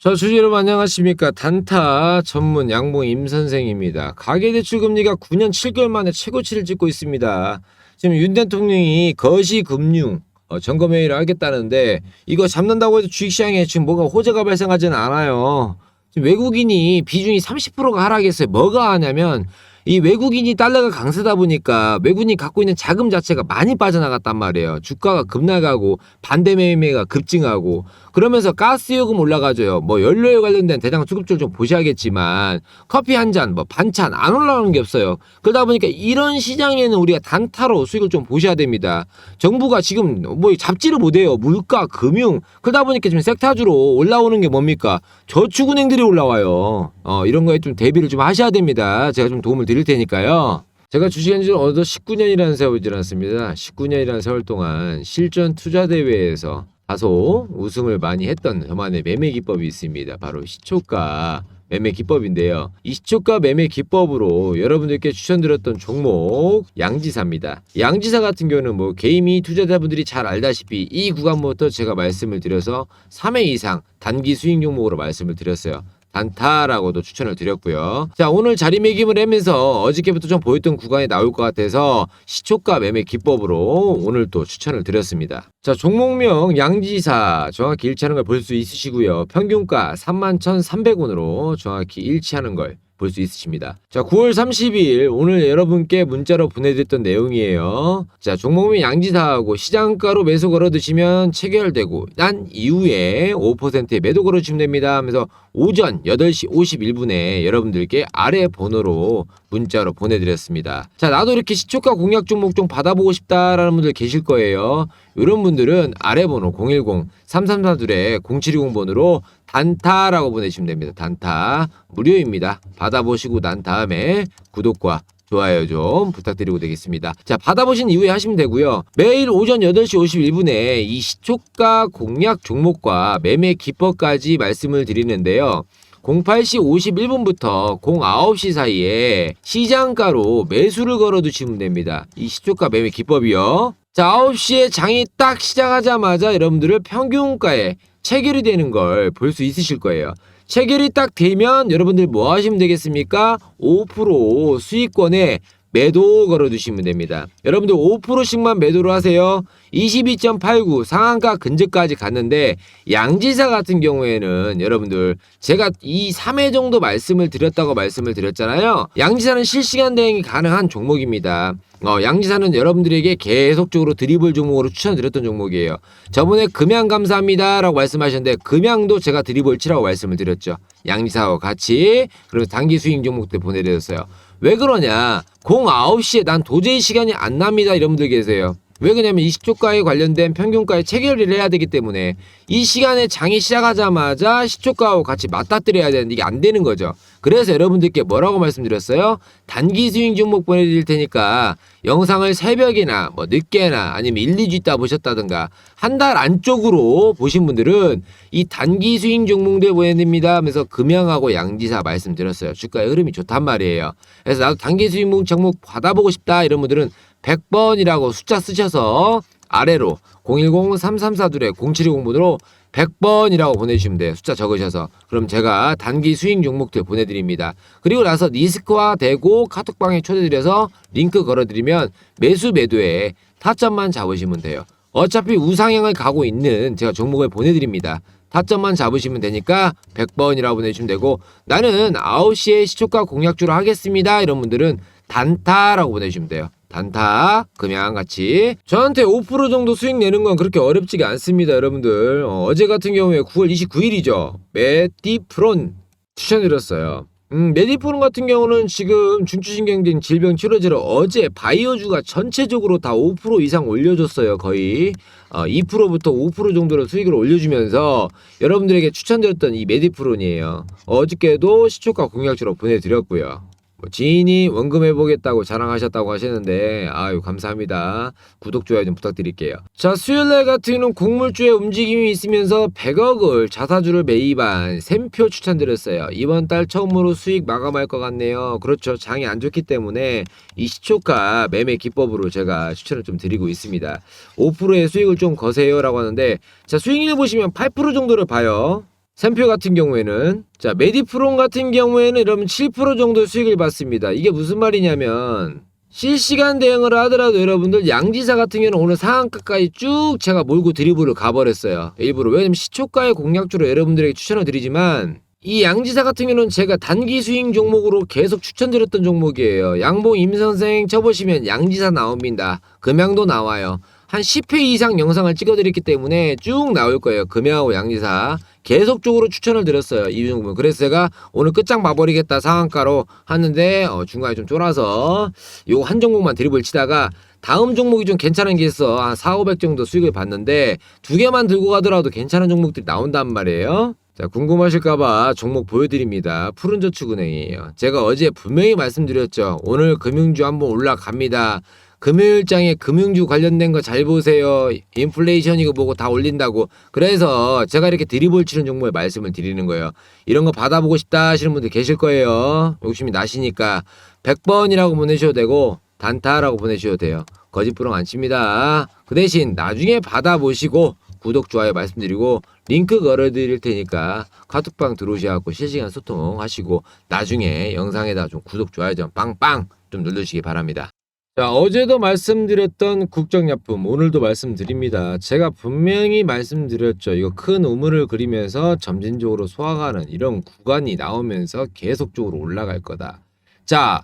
자, 주주 여러분 안녕하십니까. 단타 전문 양봉 임선생입니다. 가계대출 금리가 9년 7개월 만에 최고치를 찍고 있습니다. 지금 윤 대통령이 거시금융 어, 점검회의를 하겠다는데 이거 잡는다고 해도 주식시장에 지금 뭐가 호재가 발생하지는 않아요. 지금 외국인이 비중이 30%가 하락했어요. 뭐가 하냐면 이 외국인이 달러가 강세다 보니까 외국인이 갖고 있는 자금 자체가 많이 빠져나갔단 말이에요. 주가가 급락하고 반대 매매가 급증하고 그러면서 가스 요금 올라가줘요. 뭐 연료에 관련된 대장 수급줄 좀 보셔야겠지만 커피 한 잔, 뭐 반찬 안 올라오는 게 없어요. 그러다 보니까 이런 시장에는 우리가 단타로 수익을 좀 보셔야 됩니다. 정부가 지금 뭐 잡지를 못해요. 물가, 금융 그러다 보니까 지금 섹타주로 올라오는 게 뭡니까? 저축은행들이 올라와요. 어, 이런 거에 좀 대비를 좀 하셔야 됩니다. 제가 좀 도움을 드릴 테니까요. 제가 지는 어느덧 19년이라는 세월이 지났습니다. 19년이라는 세월 동안 실전 투자 대회에서 다소 우승을 많이 했던 저만의 매매 기법이 있습니다. 바로 시초가 매매 기법인데요. 이 시초가 매매 기법으로 여러분들께 추천드렸던 종목 양지사입니다. 양지사 같은 경우는 뭐 개인이 투자자분들이 잘 알다시피 이 구간부터 제가 말씀을 드려서 3회 이상 단기 수익 종목으로 말씀을 드렸어요. 단타라고도 추천을 드렸고요. 자, 오늘 자리매김을 하면서 어저께부터 좀 보였던 구간이 나올 것 같아서 시초가 매매 기법으로 오늘 또 추천을 드렸습니다. 자, 종목명 양지사 정확히 일치하는 걸 볼 수 있으시고요. 평균가 31,300원으로 정확히 일치하는 걸 볼 수 있으십니다. 자, 9월 30일 오늘 여러분께 문자로 보내드렸던 내용이에요. 자, 종목명 양지사하고 시장가로 매수 걸어 드시면 체결되고 난 이후에 5%의 매도 걸어 주시면 됩니다. 하면서 오전 8시 51분에 여러분들께 아래 번호로 문자로 보내드렸습니다. 자, 나도 이렇게 시초가 공략 종목 좀 받아보고 싶다라는 분들 계실 거예요. 이런 분들은 아래 번호 010-3342-0720번으로 단타라고 보내시면 됩니다. 단타. 무료입니다. 받아보시고 난 다음에 구독과 좋아요 좀 부탁드리고 되겠습니다. 자, 받아보신 이후에 하시면 되고요. 매일 오전 8시 51분에 이 시초가 공략 종목과 매매 기법까지 말씀을 드리는데요. 08시 51분부터 09시 사이에 시장가로 매수를 걸어 두시면 됩니다. 이 시초가 매매 기법이요. 자, 9시에 장이 딱 시작하자마자 여러분들을 평균가에 체결이 되는 걸 볼 수 있으실 거예요. 체결이 딱 되면 여러분들 뭐 하시면 되겠습니까? 5% 수익권에 매도 걸어 두시면 됩니다. 여러분들 5%씩만 매도를 하세요. 22.89 상한가 근저까지 갔는데 양지사 같은 경우에는 여러분들 제가 이 3회 정도 말씀을 드렸다고 말씀을 드렸잖아요. 양지사는 실시간 대응이 가능한 종목입니다. 어, 양지사는 여러분들에게 계속적으로 드리블 종목으로 추천드렸던 종목이에요. 저번에 금양 감사합니다 라고 말씀하셨는데 금양도 제가 드리블 치라고 말씀을 드렸죠. 양지사와 같이 그리고 단기 수익 종목들 보내드렸어요. 왜 그러냐? 09시에 난 도저히 시간이 안 납니다. 이런 분들 계세요. 왜 그러냐면 20초가에 관련된 평균가에 체결을 해야 되기 때문에 이 시간에 장이 시작하자마자 시초가하고 같이 맞닥뜨려야 되는데 이게 안 되는 거죠. 그래서 여러분들께 뭐라고 말씀드렸어요? 단기 스윙 종목 보내드릴 테니까 영상을 새벽이나 뭐 늦게나 아니면 1, 2주 있다 보셨다든가 한 달 안쪽으로 보신 분들은 이 단기 스윙 종목들 보내드립니다 하면서 금양하고 양지사 말씀드렸어요. 주가의 흐름이 좋단 말이에요. 그래서 나도 단기 스윙 종목 받아보고 싶다 이런 분들은 100번이라고 숫자 쓰셔서 아래로 010-3342-0720번으로 100번이라고 보내주시면 돼요. 숫자 적으셔서. 그럼 제가 단기 수익 종목들 보내드립니다. 그리고 나서 리스크화 되고 카톡방에 초대드려서 링크 걸어드리면 매수 매도에 타점만 잡으시면 돼요. 어차피 우상향을 가고 있는 제가 종목을 보내드립니다. 타점만 잡으시면 되니까 100번이라고 보내주시면 되고 나는 9시에 시초가 공략주로 하겠습니다. 이런 분들은 단타라고 보내주시면 돼요. 단타, 금양 같이 저한테 5% 정도 수익 내는 건 그렇게 어렵지가 않습니다, 여러분들. 어, 제 같은 경우에 9월 29일이죠. 메디프론 추천드렸어요. 음, 메디프론 같은 경우는 지금 중추신경등 질병 치료제를 어제 바이오주가 전체적으로 다 5% 이상 올려줬어요, 거의. 어, 2%부터 5% 정도로 수익을 올려주면서 여러분들에게 추천드렸던 이 메디프론이에요. 어저께도 시초가 공약주로 보내드렸고요. 뭐 지인이 원금 해보겠다고 자랑하셨다고 하시는데 아유 감사합니다. 구독 좋아요 좀 부탁드릴게요. 자 수요일날 같은 경우는 곡물주의 움직임이 있으면서 100억을 자사주를 매입한 샘표 추천드렸어요. 이번 달 처음으로 수익 마감할 것 같네요. 그렇죠. 장이 안 좋기 때문에 이 시초가 매매 기법으로 제가 추천을 좀 드리고 있습니다. 5%의 수익을 좀 거세요 라고 하는데 자 수익률 보시면 8% 정도를 봐요 샘표 같은 경우에는 자 메디프론 같은 경우에는 여러분 7% 정도 수익을 받습니다. 이게 무슨 말이냐면 실시간 대응을 하더라도 여러분들 양지사 같은 경우는 오늘 상한가까지 쭉 제가 몰고 드리블을 가버렸어요. 일부러 왜냐면 시초가의 공략주로 여러분들에게 추천을 드리지만 이 양지사 같은 경우는 제가 단기 스윙 종목으로 계속 추천드렸던 종목이에요. 양봉 임선생 쳐보시면 양지사 나옵니다. 금양도 나와요. 한 10회 이상 영상을 찍어드렸기 때문에 쭉 나올 거예요. 금양하고 양지사. 계속적으로 추천을 드렸어요. 이 종목. 그래서 제가 오늘 끝장 봐버리겠다 상한가로 하는데 어, 중간에 좀 쫄아서 요 한 종목만 드립을 치다가 다음 종목이 좀 괜찮은 게 있어. 한 4, 500 정도 수익을 봤는데 두 개만 들고 가더라도 괜찮은 종목들이 나온단 말이에요. 자, 궁금하실까봐 종목 보여드립니다. 푸른저축은행이에요. 제가 어제 분명히 말씀드렸죠. 오늘 금융주 한번 올라갑니다. 금요일장에 금융주 관련된 거 잘 보세요. 인플레이션 이거 보고 다 올린다고. 그래서 제가 이렇게 드리블 치는 종목에 말씀을 드리는 거예요. 이런 거 받아보고 싶다 하시는 분들 계실 거예요. 욕심이 나시니까 100번이라고 보내셔도 되고 단타라고 보내셔도 돼요. 거짓부렁 안 칩니다. 그 대신 나중에 받아보시고 구독, 좋아요 말씀드리고 링크 걸어드릴 테니까 카톡방 들어오셔갖고 실시간 소통하시고 나중에 영상에다 좀 구독, 좋아요 좀 빵빵 좀 눌러주시기 바랍니다. 자, 어제도 말씀드렸던 국정약품 오늘도 말씀드립니다. 제가 분명히 말씀드렸죠. 이거 큰 우물을 그리면서 점진적으로 소화가는 이런 구간이 나오면서 계속적으로 올라갈 거다. 자,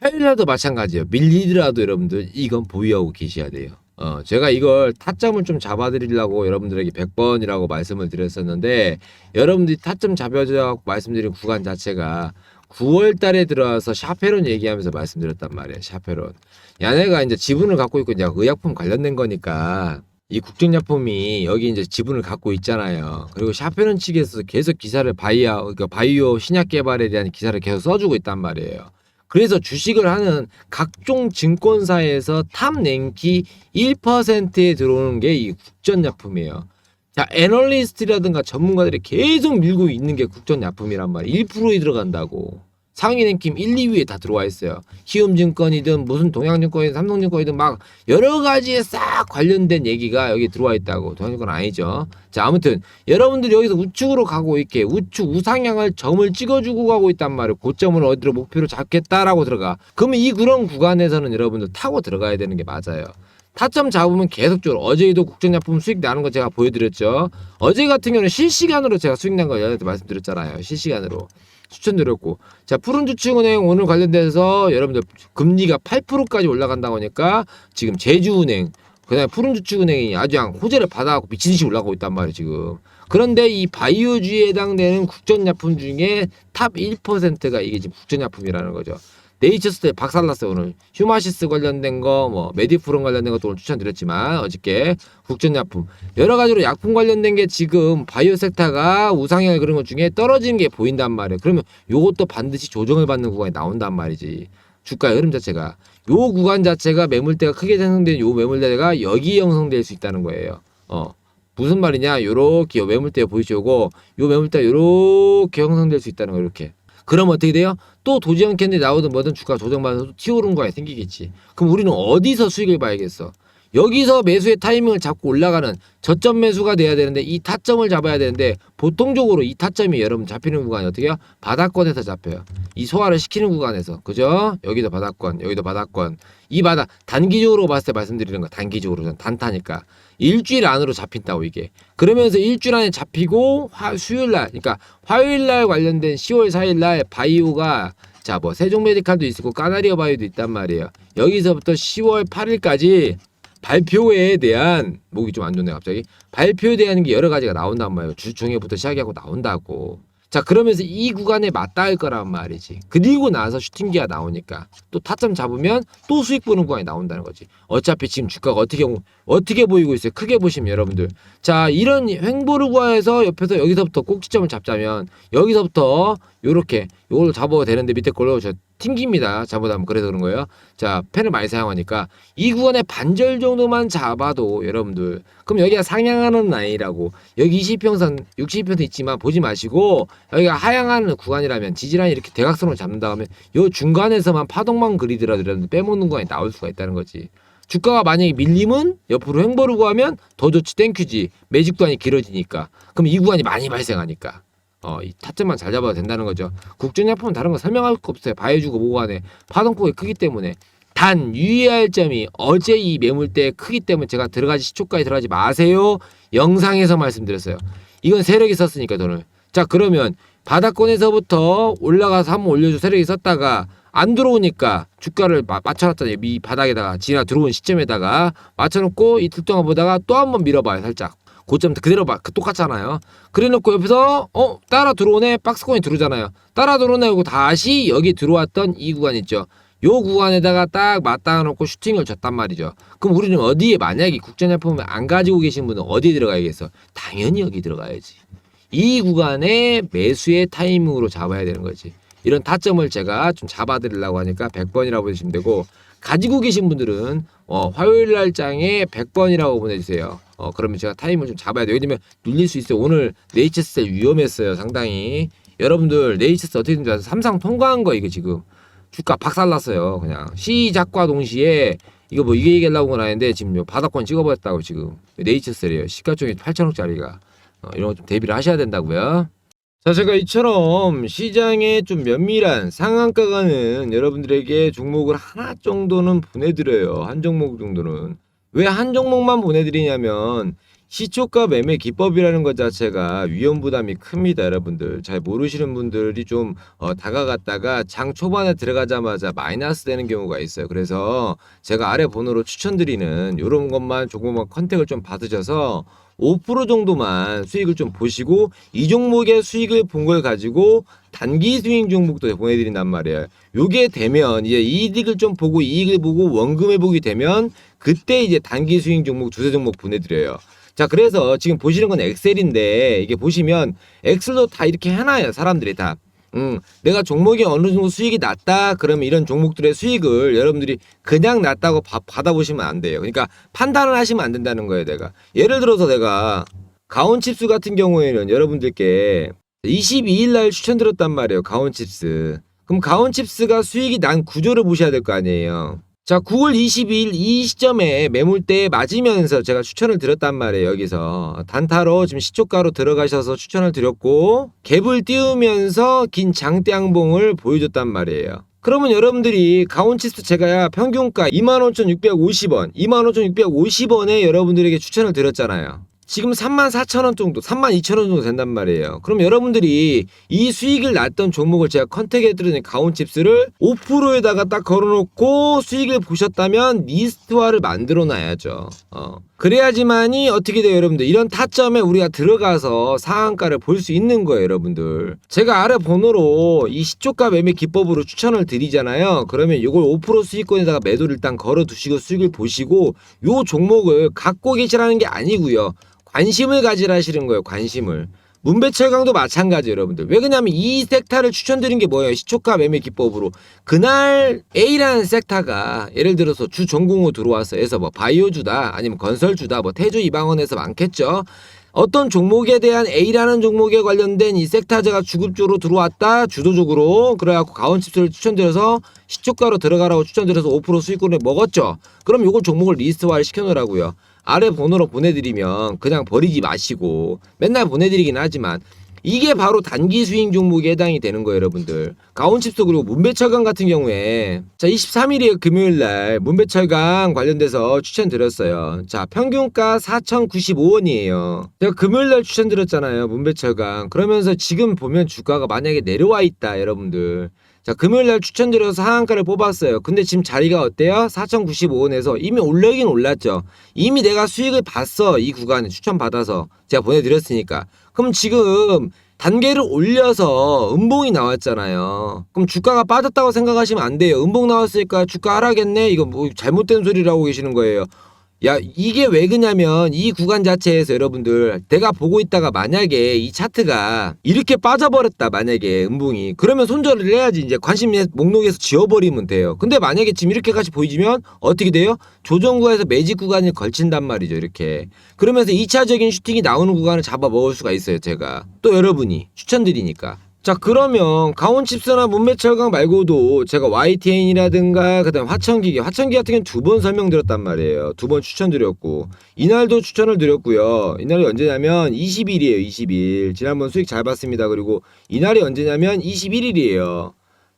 화요일날도 마찬가지예요. 밀리더라도 여러분들 이건 보유하고 계셔야 돼요. 어, 제가 이걸 타점을 좀 잡아드리려고 여러분들에게 100번이라고 말씀을 드렸었는데 여러분들이 타점 잡아주라고 말씀드린 구간 자체가 9월 달에 들어와서 샤페론 얘기하면서 말씀드렸단 말이에요. 샤페론. 야네가 이제 지분을 갖고 있고 이제 의약품 관련된 거니까 이 국정약품이 여기 이제 지분을 갖고 있잖아요. 그리고 샤페론 측에서 계속 기사를 바이오, 그러니까 바이오 신약 개발에 대한 기사를 계속 써주고 있단 말이에요. 그래서 주식을 하는 각종 증권사에서 탑 랭키 1%에 들어오는 게 이 국전약품이에요. 자, 애널리스트라든가 전문가들이 계속 밀고 있는 게 국전약품이란 말이에요. 1%에 들어간다고. 상위 랭킹 1, 2위에 다 들어와 있어요. 희움증권이든 무슨 동양증권이든 삼성증권이든 막 여러 가지에 싹 관련된 얘기가 여기 들어와 있다고. 동양증권 아니죠. 자, 아무튼 여러분들이 여기서 우측으로 가고 있게 우측 우상향을 점을 찍어주고 가고 있단 말이에요. 고점을 어디로 목표로 잡겠다라고 들어가. 그러면 이 그런 구간에서는 여러분들 타고 들어가야 되는 게 맞아요. 타점 잡으면 계속적으로 어제도 국정약품 수익 나는 거 제가 보여드렸죠. 어제 같은 경우는 실시간으로 제가 수익 난 거 여러분들 말씀드렸잖아요. 실시간으로. 추천드렸고 자 푸른 주축은행 오늘 관련돼서 여러분들 금리가 8%까지 올라간다고 하니까 지금 제주은행 그다음에 푸른 주축은행이 아주 그냥 호재를 받아갖고 미친 듯이 올라가고 있단 말이에요 지금 그런데 이 바이오주에 해당되는 국전약품 중에 탑 1%가 이게 지금 국전약품이라는 거죠 네이처스 때 박살났어요 오늘. 휴마시스 관련된 거 뭐 메디프론 관련된 것도 오늘 추천드렸지만 어저께 국전약품. 여러 가지로 약품 관련된 게 지금 바이오 섹터가 우상향을 그런 것 중에 떨어지는 게 보인단 말이에요. 그러면 요것도 반드시 조정을 받는 구간이 나온단 말이지. 주가의 흐름 자체가. 요 구간 자체가 매물대가 크게 형성된 요 매물대가 여기 형성될 수 있다는 거예요. 어. 무슨 말이냐? 요렇게 요 매물대 보이시고 요 매물대 요렇게 형성될 수 있다는 거 이렇게. 그럼 어떻게 돼요? 또 도지형 캔디 나오든 뭐든 주가 조정받아서 튀어오른 거에 생기겠지. 그럼 우리는 어디서 수익을 봐야겠어? 여기서 매수의 타이밍을 잡고 올라가는 저점 매수가 돼야 되는데 이 타점을 잡아야 되는데 보통적으로 이 타점이 여러분 잡히는 구간이 어떻게 해요? 바닥권에서 잡혀요. 이 소화를 시키는 구간에서 그죠? 여기도 바닥권, 여기도 바닥권. 이 바닥 단기적으로 봤을 때 말씀드리는 거 단기적으로 단타니까 일주일 안으로 잡힌다고 이게. 그러면서 일주일 안에 잡히고 화, 수요일 날, 그러니까 화요일 날 관련된 10월 4일 날 바이오가 자 뭐 세종 메디칼도 있고 까나리어 바이오도 있단 말이에요. 여기서부터 10월 8일까지 발표에 대한 목이 좀 안 좋네 갑자기 발표에 대한 게 여러 가지가 나온단 말이에요 주중에부터 시작하고 나온다고 자 그러면서 이 구간에 맞닿을 거란 말이지. 그리고 나서 슈팅기가 나오니까 또 타점 잡으면 또 수익 보는 구간이 나온다는 거지. 어차피 지금 주가가 어떻게 어떻게 보이고 있어요? 크게 보시면 여러분들. 자 이런 횡보를 구해서 옆에서 여기서부터 꼭지점을 잡자면 여기서부터 요렇게 요걸 잡아야 되는데 밑에 걸로 저 튕깁니다. 잘못하면 그래서 그런 거예요. 자, 펜을 많이 사용하니까 이 구간에 반절 정도만 잡아도 여러분들 그럼 여기가 상향하는 라인이라고 여기 20평선 60평선 있지만 보지 마시고 여기가 하향하는 구간이라면 지지라인 이렇게 대각선으로 잡는다 하면 요 중간에서만 파동만 그리더라도 여러분들 빼먹는 구간이 나올 수가 있다는 거지. 주가가 만약에 밀리면 옆으로 횡보를 구하면 더 좋지 땡큐지 매직도 안이 길어지니까 그럼 이 구간이 많이 발생하니까 어, 이 타점만 잘 잡아도 된다는 거죠. 국전약품은 다른 거 설명할 거 없어요. 봐해주고 뭐고 하네. 파동폭이 크기 때문에. 단 유의할 점이 어제 이 매물대 크기 때문에 제가 들어가지 시초가에 들어가지 마세요. 영상에서 말씀드렸어요. 이건 세력이 썼으니까 돈을. 자 그러면 바닥권에서부터 올라가서 한번 올려줘 세력이 썼다가 안 들어오니까 주가를 마- 맞춰놨잖아요. 미 바닥에다가 지나 들어온 시점에다가 맞춰놓고 이틀 동안 보다가 또 한번 밀어봐요. 살짝. 고점 그대로 봐. 그 똑같잖아요. 그래놓고 옆에서 어 따라 들어오네 박스권이 들어오잖아요. 따라 들어오네 하고 다시 여기 들어왔던 이 구간 있죠. 요 구간에다가 딱 맞닿아 놓고 슈팅을 쳤단 말이죠. 그럼 우리는 어디에 만약에 국전약품을 안 가지고 계신 분은 어디에 들어가야겠어? 당연히 여기 들어가야지. 이 구간에 매수의 타이밍으로 잡아야 되는 거지. 이런 타점을 제가 좀 잡아드리려고 하니까 100번이라고 보시면 되고 가지고 계신 분들은 어, 화요일 날장에 100번이라고 보내주세요. 어, 그러면 제가 타임을 좀 잡아야 돼요. 왜냐면 눌릴 수 있어요. 오늘 네이처셀 위험했어요. 상당히. 여러분들 네이처셀 어떻게 된지 아세요? 삼상 통과한 거 이거 지금. 주가 박살났어요. 그냥 시작과 동시에 이거 뭐 이게 얘기하려고 건 아닌데 지금 요 바닥권 찍어버렸다고 지금 네이처셀이에요. 시가총액 8천억짜리가 어, 이런 거 좀 대비를 하셔야 된다고요. 자, 제가 이처럼 시장에 좀 면밀한 상한가 가는 여러분들에게 종목을 하나 정도는 보내드려요. 한 종목 정도는. 왜 한 종목만 보내드리냐면 시초가 매매 기법이라는 것 자체가 위험 부담이 큽니다, 여러분들. 잘 모르시는 분들이 좀 어, 다가갔다가 장 초반에 들어가자마자 마이너스 되는 경우가 있어요. 그래서 제가 아래 번호로 추천드리는 이런 것만 조금만 컨택을 좀 받으셔서 5% 정도만 수익을 좀 보시고 이 종목의 수익을 본 걸 가지고 단기 스윙 종목도 보내드린단 말이에요. 요게 되면 이제 이익을 좀 보고 이익을 보고 원금 회복이 되면 그때 이제 단기 스윙 종목 두세 종목 보내드려요. 자 그래서 지금 보시는 건 엑셀인데 이게 보시면 엑셀도 다 이렇게 해놔요 사람들이 다. 음, 내가 종목이 어느 정도 수익이 낮다 그러면 이런 종목들의 수익을 여러분들이 그냥 낮다고 바- 받아보시면 안 돼요. 그러니까 판단을 하시면 안 된다는 거예요, 내가. 예를 들어서 내가 가온칩스 같은 경우에는 여러분들께 22일 날 추천드렸단 말이에요, 가온칩스. 그럼 가온칩스가 수익이 난 구조를 보셔야 될 거 아니에요. 자, 9월 22일 이 시점에 매물대에 맞으면서 제가 추천을 드렸단 말이에요, 여기서. 단타로 지금 시초가로 들어가셔서 추천을 드렸고, 갭을 띄우면서 긴 장대 양봉을 보여줬단 말이에요. 그러면 여러분들이 가온치스 제가 평균가 25,650원, 25,650원에 여러분들에게 추천을 드렸잖아요. 지금 34,000원 정도, 32,000원 정도 된단 말이에요. 그럼 여러분들이 이 수익을 났던 종목을 제가 컨택해드리는 가온칩스를 5%에다가 딱 걸어놓고 수익을 보셨다면 리스트화를 만들어 놔야죠. 어. 그래야지만이 어떻게 돼요, 여러분들? 이런 타점에 우리가 들어가서 상한가를 볼 수 있는 거예요, 여러분들. 제가 아래 번호로 이 시초가 매매 기법으로 추천을 드리잖아요. 그러면 이걸 5% 수익권에다가 매도를 일단 걸어 두시고 수익을 보시고 요 종목을 갖고 계시라는 게 아니고요. 관심을 가지라 하시는 거예요, 관심을. 문배철강도 마찬가지 여러분들. 왜 그러냐면 이 섹터를 추천드린 게 뭐예요? 시초가 매매 기법으로. 그날 A라는 섹터가 예를 들어서 주 전공으로 들어와서 해서 뭐 바이오주다 아니면 건설주다 뭐 태주 이방원에서 많겠죠. 어떤 종목에 대한 A라는 종목에 관련된 이 섹터제가 주급주로 들어왔다 주도적으로 그래갖고 가온칩스를 추천드려서 시초가로 들어가라고 추천드려서 5% 수익권을 먹었죠. 그럼 요걸 종목을 리스트화를 시켜놓으라고요. 아래 번호로 보내드리면 그냥 버리지 마시고 맨날 보내드리긴 하지만 이게 바로 단기 스윙 종목에 해당이 되는 거예요, 여러분들. 가온칩스 그리고 문배철강 같은 경우에 자 23일이에요 금요일 날 문배철강 관련돼서 추천드렸어요. 자 평균가 4,095원이에요. 제가 금요일 날 추천드렸잖아요, 문배철강. 그러면서 지금 보면 주가가 만약에 내려와 있다, 여러분들. 자, 금요일 날 추천드려서 상한가를 뽑았어요. 근데 지금 자리가 어때요? 4,095원에서 이미 올라긴 올랐죠. 이미 내가 수익을 봤어. 이 구간에 추천 받아서. 제가 보내드렸으니까. 그럼 지금 단계를 올려서 음봉이 나왔잖아요. 그럼 주가가 빠졌다고 생각하시면 안 돼요. 음봉 나왔으니까 주가 하락했네? 이거 뭐 잘못된 소리라고 계시는 거예요. 야, 이게 왜 그냐면 이 구간 자체에서 여러분들 내가 보고 있다가 만약에 이 차트가 이렇게 빠져버렸다 만약에 음봉이 그러면 손절을 해야지 이제 관심 목록에서 지워버리면 돼요. 근데 만약에 지금 이렇게까지 보이지면 어떻게 돼요? 조정구에서 매직 구간을 걸친단 말이죠 이렇게. 그러면서 2차적인 슈팅이 나오는 구간을 잡아 먹을 수가 있어요 제가. 또 여러분이 추천드리니까. 자 그러면 강원칩스나 문매철강 말고도 제가 YTN이라든가 그다음 화천기계 화천기 같은 경우는 두 번 설명드렸단 말이에요. 두 번 추천드렸고 이날도 추천을 드렸고요. 이날이 언제냐면 20일이에요 20일. 지난번 수익 잘 봤습니다. 그리고 이날이 언제냐면 21일이에요.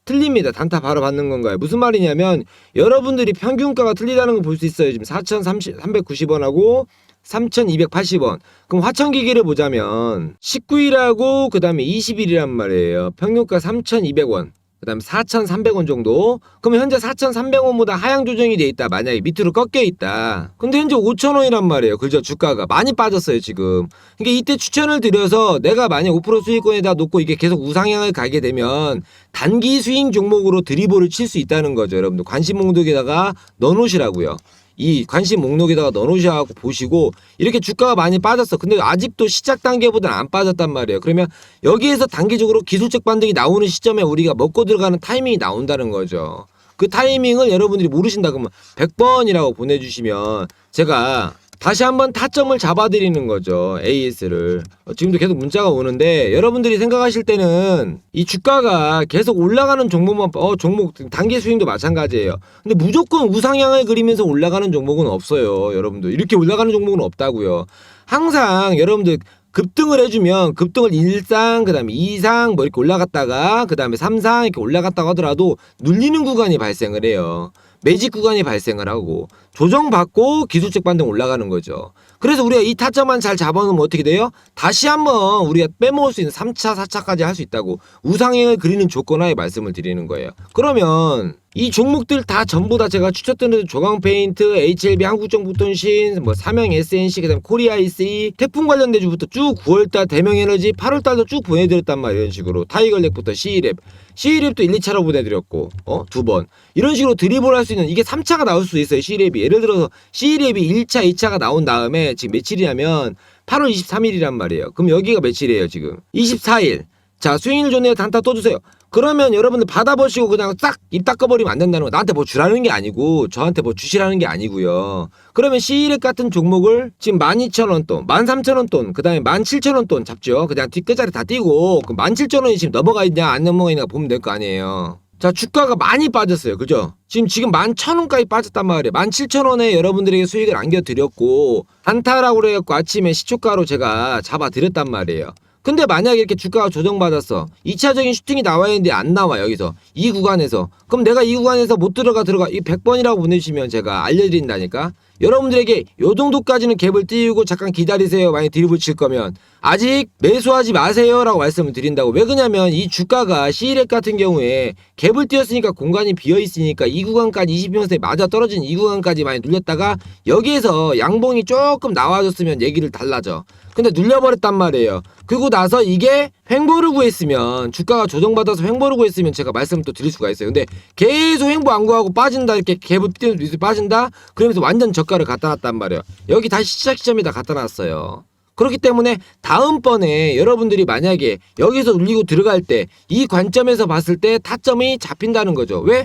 틀립니다. 단타 바로 받는 건가요? 무슨 말이냐면 여러분들이 평균가가 틀리다는 걸 볼 수 있어요. 지금 4,390원하고 3,280원. 그럼 화천기계를 보자면 19일하고 그 다음에 20일이란 말이에요. 평균가 3,200원. 그 다음에 4,300원 정도. 그러면 현재 4,300원보다 하향 조정이 돼 있다. 만약에 밑으로 꺾여 있다. 근데 현재 5,000원이란 말이에요. 그죠? 주가가 많이 빠졌어요, 지금. 그러니까 이때 추천을 드려서 내가 만약 5% 수익권에다 놓고 이게 계속 우상향을 가게 되면 단기 스윙 종목으로 드리블을 칠 수 있다는 거죠. 여러분들 관심 목록에다가 넣어 놓으시라고요. 이 관심 목록에다가 넣어놓으셔갖고 보시고 이렇게 주가가 많이 빠졌어. 근데 아직도 시작 단계보다는 안 빠졌단 말이에요. 그러면 여기에서 단기적으로 기술적 반등이 나오는 시점에 우리가 먹고 들어가는 타이밍이 나온다는 거죠. 그 타이밍을 여러분들이 모르신다 그러면 100번이라고 보내주시면 제가 다시 한번 타점을 잡아드리는 거죠. AS를. 지금도 계속 문자가 오는데 여러분들이 생각하실 때는 이 주가가 계속 올라가는 종목만 어 종목 단기 수익도 마찬가지예요. 근데 무조건 우상향을 그리면서 올라가는 종목은 없어요. 여러분들 이렇게 올라가는 종목은 없다고요. 항상 여러분들 급등을 해주면 급등을 1상 그다음에 2상 뭐 이렇게 올라갔다가 그다음에 3상 이렇게 올라갔다고 하더라도 눌리는 구간이 발생을 해요. 매직 구간이 발생을 하고 조정받고 기술적 반등 올라가는 거죠. 그래서 우리가 이 타점만 잘 잡아놓으면 어떻게 돼요? 다시 한번 우리가 빼먹을 수 있는 3차, 4차까지 할 수 있다고 우상행을 그리는 조건하에 말씀을 드리는 거예요. 그러면 이 종목들 다 전부 다 제가 추천드린 조강 페인트, HLB 한국정보통신, 뭐 삼영 SNC, 그다음 코리아 IC, 태풍 관련 대주부터 쭉 9월달 대명에너지, 8월달도 쭉 보내드렸단 말이에요. 이런 식으로 타이걸렉부터 C랩, C랩도 1, 2차로 보내드렸고, 어, 두 번. 이런 식으로 드리블 할 수 있는 이게 3차가 나올 수도 있어요. C랩이 예를 들어서 C랩이 1차, 2차가 나온 다음에 지금 며칠이냐면 8월 23일이란 말이에요. 그럼 여기가 며칠이에요 지금? 24일. 자 수익률 존에 단타 또 주세요. 그러면 여러분들 받아보시고 그냥 싹 입 닦아버리면 안 된다는 거. 나한테 뭐 주라는 게 아니고 저한테 뭐 주시라는 게 아니고요. 그러면 C일액 같은 종목을 지금 12,000원 돈, 13,000원 돈, 그 다음에 17,000원 돈 잡죠. 그냥 뒷끝자리 다 띄고 그 17,000원이 지금 넘어가 있냐 안 넘어가 있냐 보면 될 거 아니에요. 자 주가가 많이 빠졌어요. 그죠? 지금 지금 11,000원까지 빠졌단 말이에요. 17,000원에 여러분들에게 수익을 안겨 드렸고 단타라고 그래 갖고 아침에 시초가로 제가 잡아 드렸단 말이에요. 근데 만약에 이렇게 주가가 조정받았어. 2차적인 슈팅이 나와야 되는데 안 나와, 여기서. 이 구간에서. 그럼 내가 이 구간에서 못 들어가, 들어가. 이 100번이라고 보내주시면 제가 알려드린다니까. 여러분들에게 요 정도까지는 갭을 띄우고 잠깐 기다리세요. 만약 드리블 칠 거면. 아직 매수하지 마세요. 라고 말씀을 드린다고. 왜 그러냐면 이 주가가 C렉 같은 경우에 갭을 띄웠으니까 공간이 비어 있으니까 이 구간까지 20평선에 맞아 떨어진 이 구간까지 많이 눌렸다가 여기에서 양봉이 조금 나와줬으면 얘기를 달라져. 근데 눌려버렸단 말이에요. 그리고 나서 이게 횡보를 구했으면 주가가 조정받아서 횡보를 구했으면 제가 말씀을 또 드릴 수가 있어요. 근데 계속 횡보 안 구하고 빠진다 이렇게 갭을 띄는 밑에 빠진다 그러면서 완전 저가를 갖다 놨단 말이에요. 여기 다시 시작 시점에다 갖다 놨어요. 그렇기 때문에 다음번에 여러분들이 만약에 여기서 눌리고 들어갈 때 이 관점에서 봤을 때 타점이 잡힌다는 거죠. 왜?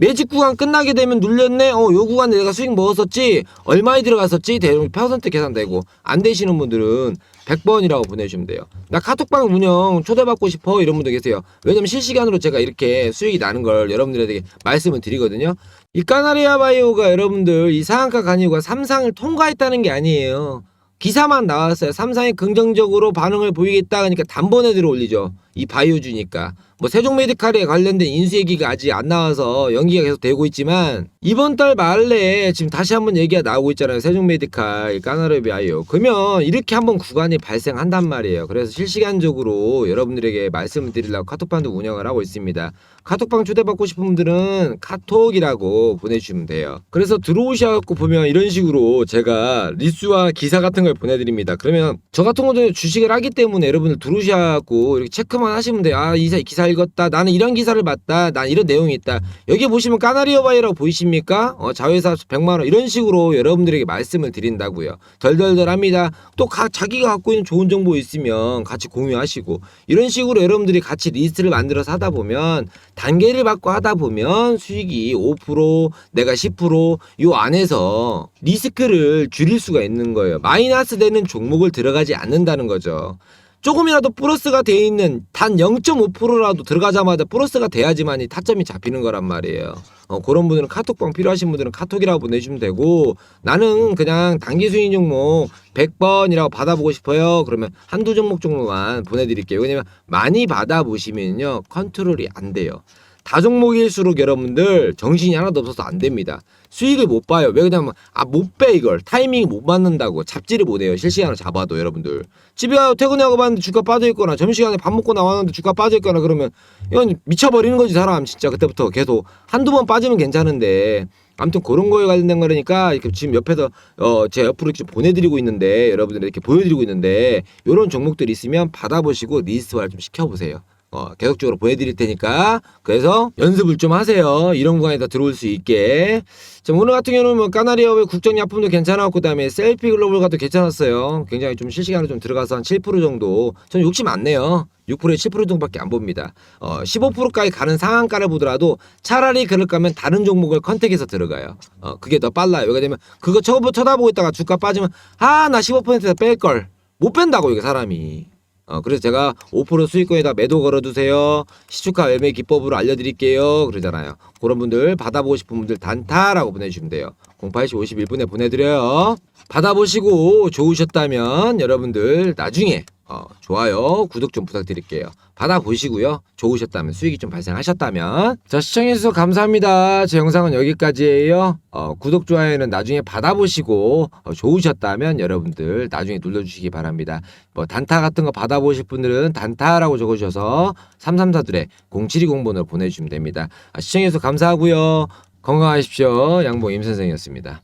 매직 구간 끝나게 되면 눌렸네. 어, 요 구간에 내가 수익 먹었었지. 얼마에 들어갔었지. 대략 퍼센트 계산되고 안 되시는 분들은 100번이라고 보내주시면 돼요. 나 카톡방 운영 초대받고 싶어 이런 분들 계세요. 왜냐면 실시간으로 제가 이렇게 수익이 나는 걸 여러분들에게 말씀을 드리거든요. 이 까나리아 바이오가 여러분들 이 상한가 간이유가 3상을 통과했다는 게 아니에요. 기사만 나왔어요. 삼상이 긍정적으로 반응을 보이겠다 그러니까 단번에 들어올리죠. 이 바이오주니까. 뭐 세종메디칼에 관련된 인수 얘기가 아직 안 나와서 연기가 계속 되고 있지만 이번 달 말에 지금 다시 한번 얘기가 나오고 있잖아요. 세종메디칼, 까나르 바이오. 그러면 이렇게 한번 구간이 발생한단 말이에요. 그래서 실시간적으로 여러분들에게 말씀을 드리려고 카톡방도 운영을 하고 있습니다. 카톡방 초대받고 싶은 분들은 카톡이라고 보내주시면 돼요. 그래서 들어오셔갖고 보면 이런 식으로 제가 리스와 기사 같은 걸 보내드립니다. 그러면 저 같은 것도 주식을 하기 때문에 여러분들 들어오셔갖고 이렇게 체크만 하시면 돼요. 아, 이 사- 기사 읽었다. 나는 이런 기사를 봤다. 난 이런 내용이 있다. 여기 보시면 까나리어 바이라고 보이십니까? 어, 자회사 100만 원. 이런 식으로 여러분들에게 말씀을 드린다고요. 덜덜덜 합니다. 또 가, 자기가 갖고 있는 좋은 정보 있으면 같이 공유하시고 이런 식으로 여러분들이 같이 리스트를 만들어서 하다 보면 단계를 받고 하다 보면 수익이 5% 내가 10%요 안에서 리스크를 줄일 수가 있는 거예요. 마이너스 되는 종목을 들어가지 않는다는 거죠. 조금이라도 플러스가 돼 있는 단 0.5%라도 들어가자마자 플러스가 돼야지만이 타점이 잡히는 거란 말이에요. 어, 그런 분들은 카톡방 필요하신 분들은 카톡이라고 보내주시면 되고 나는 그냥 단기 수익 종목 100번이라고 받아보고 싶어요. 그러면 한두 종목 정도만 보내드릴게요. 왜냐면 많이 받아보시면요 컨트롤이 안 돼요. 다종목일수록 여러분들 정신이 하나도 없어서 안 됩니다. 수익을 못 봐요. 왜 그러냐면 아 못 빼 이걸 타이밍이 못 맞는다고 잡지를 못해요. 실시간으로 잡아도 여러분들 집에 가서 퇴근하고 봤는데 주가 빠져 있거나 점심시간에 밥 먹고 나왔는데 주가 빠져 있거나 그러면 이건 미쳐버리는 거지 사람 진짜 그때부터 계속 한두 번 빠지면 괜찮은데 아무튼 그런 거에 관련된 거라니까 이렇게 지금 옆에서 어 제 옆으로 이렇게 좀 보내드리고 있는데 여러분들 이렇게 보여드리고 있는데 이런 종목들이 있으면 받아보시고 리스트화를 좀 시켜보세요. 어, 계속적으로 보내드릴 테니까 그래서 연습을 좀 하세요. 이런 구간에 다 들어올 수 있게. 자, 오늘 같은 경우는 뭐 까나리아의 국정약품도 괜찮았고 그다음에 셀피 글로벌가도 괜찮았어요. 굉장히 좀 실시간으로 좀 들어가서 한 7% 정도. 저는 욕심 안 내요. 6%에 7% 정도밖에 안 봅니다. 어, 15%까지 가는 상한가를 보더라도 차라리 그럴 거면 다른 종목을 컨택해서 들어가요. 어, 그게 더 빨라요. 왜냐면 그거 쳐다보고 있다가 주가 빠지면 아, 나 15%에서 뺄 걸. 못 뺀다고 이게 사람이. 어, 그래서 제가 5% 수익권에다 매도 걸어두세요. 시초가 매매 기법으로 알려드릴게요. 그러잖아요. 그런 분들 받아보고 싶은 분들 단타라고 보내주시면 돼요. 08시 51분에 보내드려요. 받아보시고 좋으셨다면 여러분들 나중에 어, 좋아요, 구독 좀 부탁드릴게요. 받아보시고요. 좋으셨다면 수익이 좀 발생하셨다면 자 시청해주셔서 감사합니다. 제 영상은 여기까지예요. 어, 구독 좋아요는 나중에 받아보시고 어, 좋으셨다면 여러분들 나중에 눌러주시기 바랍니다. 뭐 단타 같은 거 받아보실 분들은 단타라고 적어주셔서 334들의 0720번으로 보내주시면 됩니다. 아, 시청해주셔서 감사하고요. 건강하십시오. 양봉 임 선생이었습니다.